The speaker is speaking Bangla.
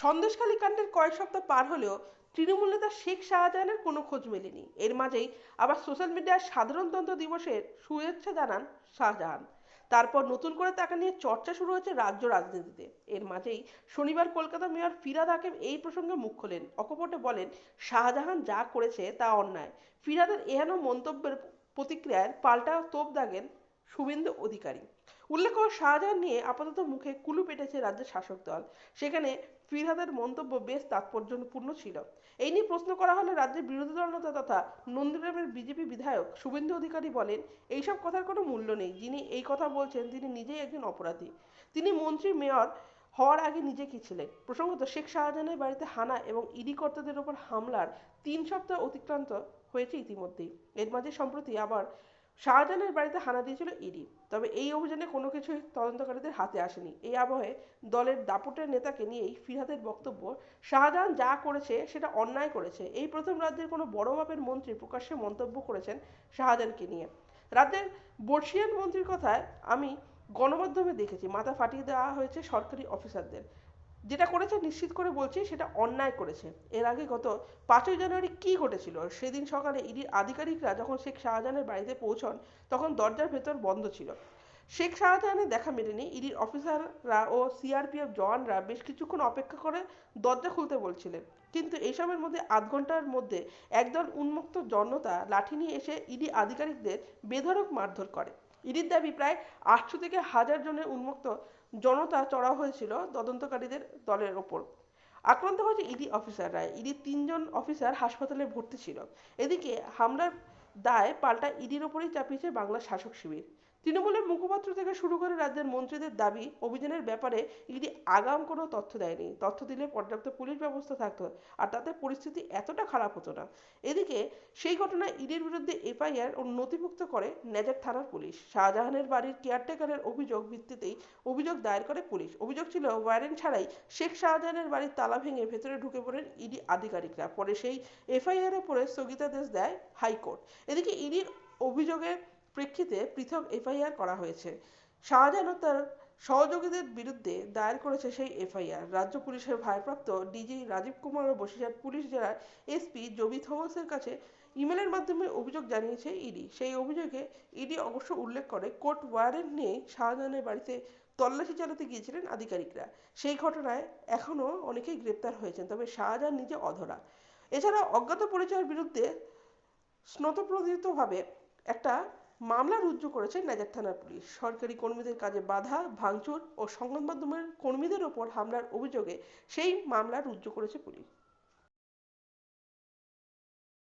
সন্দেশখালী কাণ্ডের কয়েক সপ্তাহ পার হলেও তৃণমূল নেতা শেখ শাহজাহানের কোনো খোঁজ মেলেনি। এর মাঝেই আবার সোশ্যাল মিডিয়ায় সাধারণতন্ত্র দিবসের শুভেচ্ছা জানান শাহজাহান। তারপর নতুন করে তাকে নিয়ে চর্চা শুরু হয়েছে রাজ্য রাজনীতিতে। এর মাঝেই শনিবার কলকাতা মেয়র ফিরাদ হাকিম এই প্রসঙ্গে মুখ খোলেন। অকপটে বলেন, শাহজাহান যা করেছে তা অন্যায়। ফিরাদের এহেন মন্তব্যের প্রতিক্রিয়ায় পাল্টা তোপ দাগেন শুভেন্দু অধিকারী। উল্লেখ উল্লেখ্য শাহজাহান নিয়ে আপাতত মুখে কুলু পেটেছে রাজ্যের শাসক দল। সেখানে ফিরহাদের মন্তব্য বেশ তাৎপর্যপূর্ণ ছিল। এই নিয়ে প্রশ্ন করা হলে রাজ্যের বিরোধী দল নেতা তথা নন্দীগ্রামের বিজেপি বিধায়ক শুভেন্দু অধিকারী বলেন, এইসব কথার কোনো মূল্য নেই। যিনি এই কথা বলছেন, তিনি নিজেই একজন অপরাধী। তিনি মন্ত্রী, মেয়র হওয়ার আগে নিজে কি ছিলেন। প্রসঙ্গত, শেখ শাহজাহানের বাড়িতে হানা এবং ইডি কর্তাদের ওপর হামলার তিন সপ্তাহ অতিক্রান্ত হয়েছে ইতিমধ্যেই। এর মাঝে সম্প্রতি আবার শাহজাহানের বাড়িতে হানা দিয়েছিল ইডি। তবে এই অভিযানে কোনো কিছুই তদন্তকারীদের হাতে আসেনি। এই আবহে দলের দাপুটের নেতাকে নিয়েই ফিরহাদের বক্তব্য শাহজাহান যা করেছে সেটা অন্যায় করেছে। এই প্রথম রাজ্যের কোনো বড় মাপের মন্ত্রী প্রকাশ্যে মন্তব্য করেছেন শাহজাহানকে নিয়ে। রাজ্যের বর্ষিয়ান মন্ত্রীর কথায় আমি গণমাধ্যমে দেখেছি, মাথা ফাটিয়ে দেওয়া হয়েছে সরকারি অফিসারদের। যেটা করেছে, নিশ্চিত করে বলছি, সেটা অন্যায় করেছে। এর আগে গত পাঁচই জানুয়ারি কি ঘটেছিল? সেদিন সকালে ইডির আধিকারিকরা যখন শেখ শাহজাহানের বাড়িতে পৌঁছন, তখন দরজার ভেতর বন্ধ ছিল। শেখ শাহজাহানের দেখা মেলেনি ইডির অফিসাররা ও সিআরপিএফ জওয়ানরা বেশ কিছুক্ষণ অপেক্ষা করে দরজা খুলতে বলছিলেন। কিন্তু এইসবের মধ্যে আধ ঘণ্টার মধ্যে একদল উন্মুক্ত জনতা লাঠি নিয়ে এসে ইডি আধিকারিকদের বেধড়ক মারধর করে। ইডির দাবি প্রায় আটশো থেকে হাজার জনের উন্মুক্ত জনতা চড়া হয়েছিল তদন্তকারীদের দলের ওপর। আক্রান্ত হয়েছে ইডি অফিসাররা। ইডির তিনজন অফিসার হাসপাতালে ভর্তি ছিল। এদিকে হামলার দায় পাল্টা ইডির ওপরেই চাপিয়েছে বাংলার শাসক শিবির। তৃণমূলের মুখপাত্র থেকে শুরু করে রাজ্যের মন্ত্রীদের দাবি, অভিযানের ব্যাপারে ইডি আগাম কোনো তথ্য দেয়নি। তথ্য দিলে পর্যাপ্ত পুলিশ ব্যবস্থা থাকতো আর তাতে পরিস্থিতি এতটা খারাপ হতো না। এদিকে সেই ঘটনায় ইডির বিরুদ্ধে এফআইআর ও নথিভুক্ত করে নেজার থানার পুলিশ। শাহজাহানের বাড়ির কেয়ারটেকারের অভিযোগ ভিত্তিতেই অভিযোগ দায়ের করে পুলিশ। অভিযোগ ছিল, ওয়ারেন্ট ছাড়াই শেখ শাহজাহানের বাড়ির তালা ভেঙে ভেতরে ঢুকে পড়েন ইডি আধিকারিকরা। পরে সেই এফআইআর এর পরে স্থগিতাদেশ দেয় হাইকোর্ট। এদিকে ইডির অভিযোগের প্রেক্ষিতে পৃথক এফআইআর করা হয়েছে। শাহজাহান তার সহযোগীদের বিরুদ্ধে দায়ের করেছে সেই এফআইআর। রাজ্য পুলিশের ভারপ্রাপ্ত ডিজি রাজীব কুমার ও বসিরহাট পুলিশ জেলার এসপি জবি থমাসের কাছে ইমেলের মাধ্যমে অভিযোগ জানিয়েছে ইডি। সেই অভিযোগে ইডি অবশ্য উল্লেখ করে, কোর্ট ওয়ারেন্ট নিয়ে শাহজাহানের বাড়িতে তল্লাশি চালাতে গিয়েছিলেন আধিকারিকরা। সেই ঘটনায় এখনও অনেকেই গ্রেপ্তার হয়েছেন, তবে শাহজাহান নিজে অধরা। এছাড়া অজ্ঞাত পরিচয়ের বিরুদ্ধে স্নতপ্রোদিতভাবে একটা মামলা রুজু করেছে নাজার থানার পুলিশ। সরকারি কর্মীদের কাজে বাধা, ভাঙচুর ও সংবাদ মাধ্যমের কর্মীদের ওপর হামলার অভিযোগে সেই মামলা রুজু করেছে পুলিশ।